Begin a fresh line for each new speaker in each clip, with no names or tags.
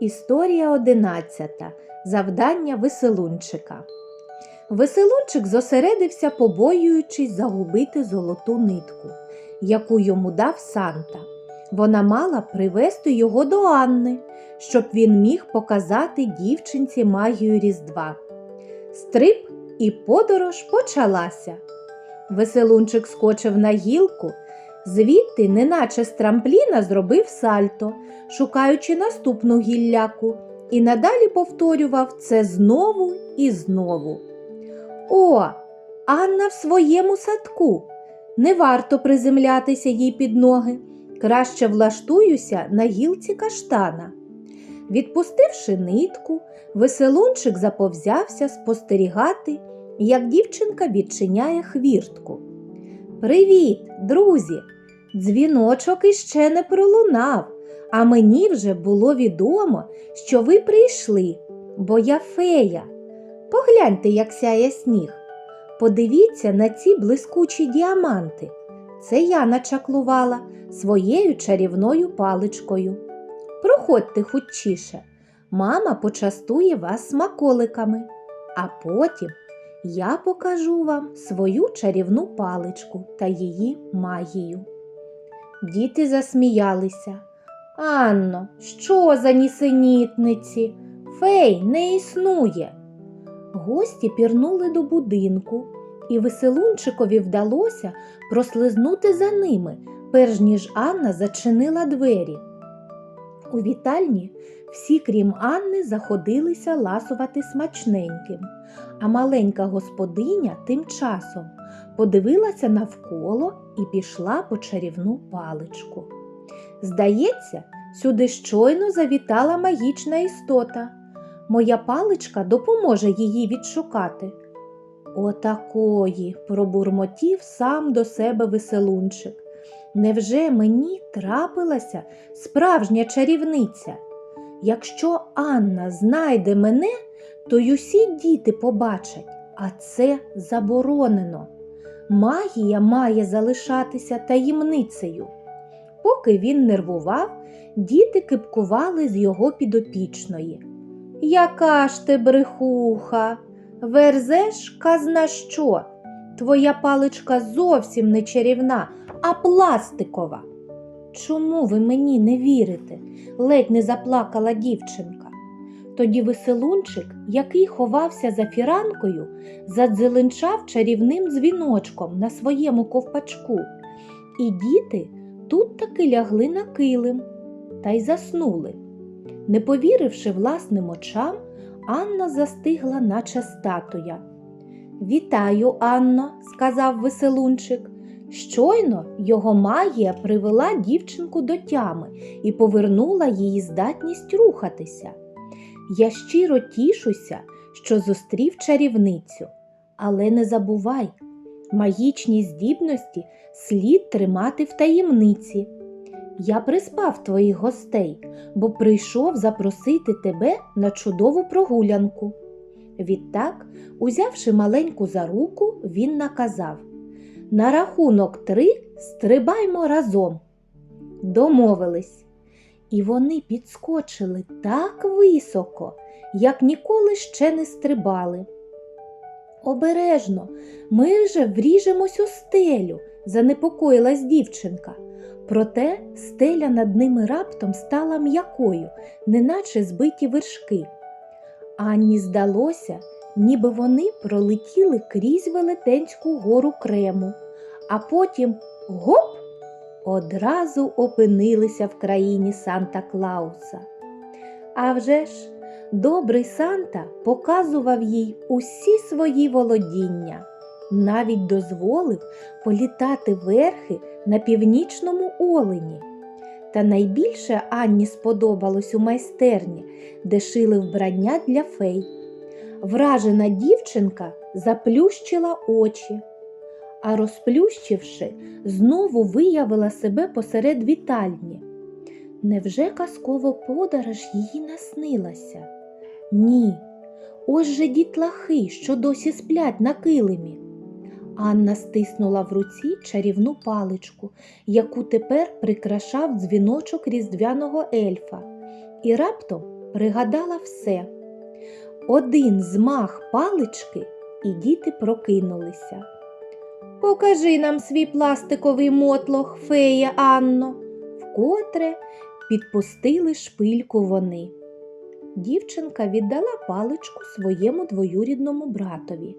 Історія одинадцята. Завдання веселунчика. Веселунчик зосередився, побоюючись загубити золоту нитку, яку йому дав Санта. Вона мала привести його до Анни, щоб він міг показати дівчинці магію Різдва. Стрип і подорож почалася. Веселунчик скочив на гілку, звідти, неначе з трампліна, зробив сальто, шукаючи наступну гілляку, і надалі повторював це знову і знову. О, Анна в своєму садку. Не варто приземлятися їй під ноги. Краще влаштуюся на гілці каштана. Відпустивши нитку, веселунчик заповзявся спостерігати, як дівчинка відчиняє хвіртку. Привіт, друзі! Дзвіночок іще не пролунав, а мені вже було відомо, що ви прийшли, бо я фея. Погляньте, як сяє сніг. Подивіться на ці блискучі діаманти. Це я начаклувала своєю чарівною паличкою. Проходьте хутчіше, мама почастує вас смаколиками, а потім я покажу вам свою чарівну паличку та її магію. Діти засміялися. Анно, що за нісенітниці? Фей не існує. Гості пірнули до будинку, і веселунчикові вдалося прослизнути за ними, перш ніж Анна зачинила двері. У вітальні всі, крім Анни, заходилися ласувати смачненьким, а маленька господиня тим часом подивилася навколо і пішла по чарівну паличку. Здається, сюди щойно завітала магічна істота. Моя паличка допоможе її відшукати. Отакої, пробурмотів сам до себе веселунчик. Невже мені трапилася справжня чарівниця? Якщо Анна знайде мене, то й усі діти побачать, а це заборонено. Магія має залишатися таємницею. Поки він нервував, діти кипкували з його підопічної. Яка ж ти брехуха? Верзеш казна що? Твоя паличка зовсім не чарівна, а пластикова. Чому ви мені не вірите? ледь не заплакала дівчинка. Тоді веселунчик, який ховався за фіранкою, задзеленчав чарівним дзвіночком на своєму ковпачку, і діти тут таки лягли на килим та й заснули. Не повіривши власним очам, Анна застигла, наче статуя. Вітаю, Анно, сказав веселунчик. Щойно його магія привела дівчинку до тями і повернула її здатність рухатися. Я щиро тішуся, що зустрів чарівницю, але не забувай, магічні здібності слід тримати в таємниці. Я приспав твоїх гостей, бо прийшов запросити тебе на чудову прогулянку. Відтак, узявши маленьку за руку, він наказав На рахунок три стрибаймо разом. Домовились. І вони підскочили так високо, як ніколи ще не стрибали. Обережно, ми вже вріжемось у стелю, занепокоїлась дівчинка. Проте стеля над ними раптом стала м'якою, неначе збиті вершки. Анні здалося, ніби вони пролетіли крізь велетенську гору крему, а потім гоп! Одразу опинилися в країні Санта Клауса. А вже ж, добрий Санта показував їй усі свої володіння, навіть дозволив політати верхи на північному олені. Та найбільше Анні сподобалось у майстерні, де шили вбрання для фей. Вражена дівчинка заплющила очі, а розплющивши, знову виявила себе посеред вітальні. Невже казкова подорож їй наснилася? Ні. Ось же дітлахи, що досі сплять на килимі. Анна стиснула в руці чарівну паличку, яку тепер прикрашав дзвіночок різдвяного ельфа, і раптом пригадала все. Один змах палички, і діти прокинулися. Покажи нам свій пластиковий мотлох, фея Анно, вкотре підпустили шпильку вони. Дівчинка віддала паличку своєму двоюрідному братові.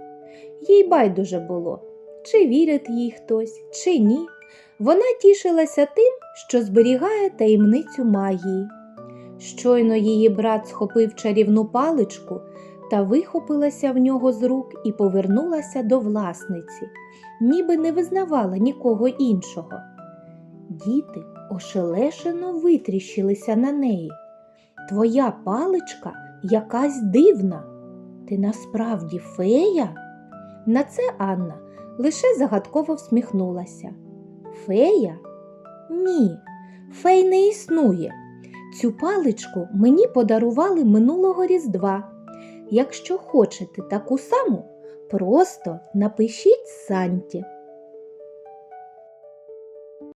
Їй байдуже було, чи вірить їй хтось, чи ні. Вона тішилася тим, що зберігає таємницю магії. Щойно її брат схопив чарівну паличку та вихопилася в нього з рук і повернулася до власниці, ніби не визнавала нікого іншого. Діти ошелешено витріщилися на неї. Твоя паличка якась дивна. Ти насправді фея? На це Анна лише загадково всміхнулася. Фея? Ні, фей не існує. Цю паличку мені подарували минулого Різдва. Якщо хочете таку саму, просто напишіть Санті.